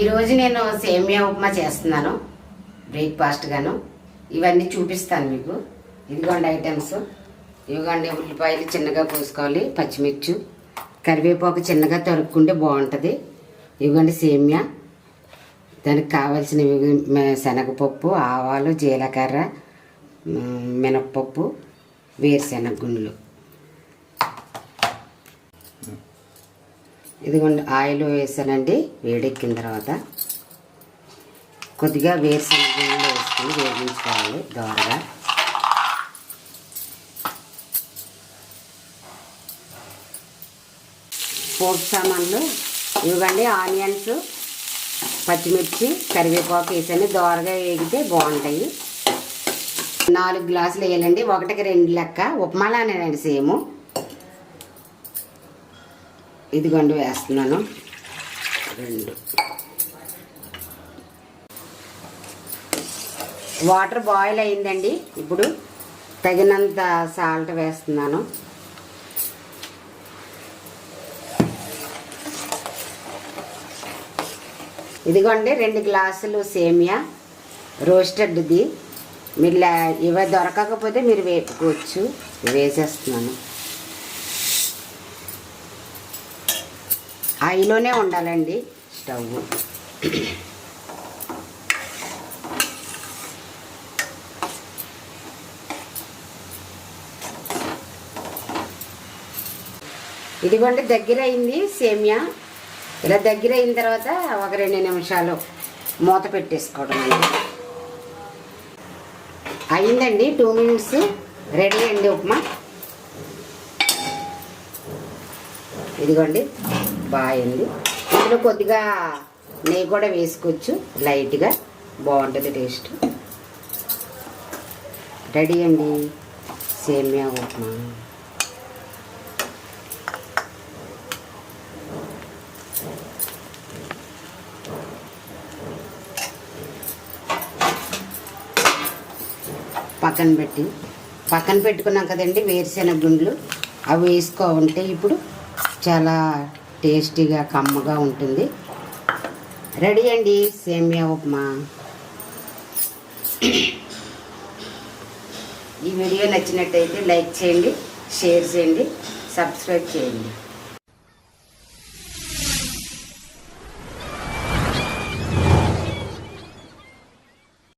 ఈరోజు నేను సేమియా ఉప్మా చేస్తున్నాను. బ్రేక్ఫాస్ట్గాను ఇవన్నీ చూపిస్తాను మీకు. ఇదిగోండి ఐటమ్స్ ఇదిగోండి ఉల్లిపాయలు చిన్నగా కోసుకోవాలి పచ్చిమిర్చి కరివేపాకు చిన్నగా తరుక్కుంటే బాగుంటుంది. ఇదిగోండి సేమియా. దానికి కావాల్సినవి శనగపప్పు ఆవాలు జీలకర్ర మినప్పప్పు వేరుశెనగ గుండ్లు. ఇదిగోండి ఆయిల్ వేసానండి వేడెక్కిన తర్వాత కొద్దిగా వేరుశెనగ గుండ్లు వేసుకొని వేగించుకోవాలి దోరగా. పోపు సామాన్లు ఇవ్వండి ఆనియన్స్ పచ్చిమిర్చి కరివేపాకు వేసాను. దోరగా వేగితే బాగుంటాయి. నాలుగు గ్లాసులు వేయాలండి ఒకటికి రెండు లెక్క. ఉప్మాలానేనండి సేము. ఇదిగోండి వేస్తున్నాను. రెండు. వాటర్ బాయిల్ అయిందండి. ఇప్పుడు తగినంత సాల్ట్ వేస్తున్నాను. ఇదిగోండి రెండు గ్లాసులు సేమియా. రోస్టెడ్ది. మీరు ఇవి దొరకకపోతే మీరు వేపుకోవచ్చు. వేసేస్తున్నాను. హైలోనే ఉండాలండి. స్టవ్. ఇదిగోండి దగ్గర అయింది సేమియా. ఇలా దగ్గర అయిన తర్వాత ఒక రెండు నిమిషాలు మూత పెట్టేసుకోవడం అండి. అయిందండి టూ మినిట్స్. రెడీ అండి ఉప్మా. ఇదిగోండి బాగుంది ఇందులో కొద్దిగా నెయ్యి కూడా వేసుకోవచ్చు లైట్గా. బాగుంటుంది టేస్ట్. రెడీ అండి సేమియా ఉప్మా. పక్కన పెట్టి పక్కన పెట్టుకున్నాం కదండి వేరుశెనగ గుండ్లు. అవి వేసుకోవంటే ఇప్పుడు చాలా టేస్టీగా కమ్మగా ఉంటుంది. రెడీ అండి సేమియా ఉప్మా. ఈ వీడియో నచ్చినట్టయితే లైక్ చేయండి షేర్ చేయండి సబ్స్క్రైబ్ చేయండి.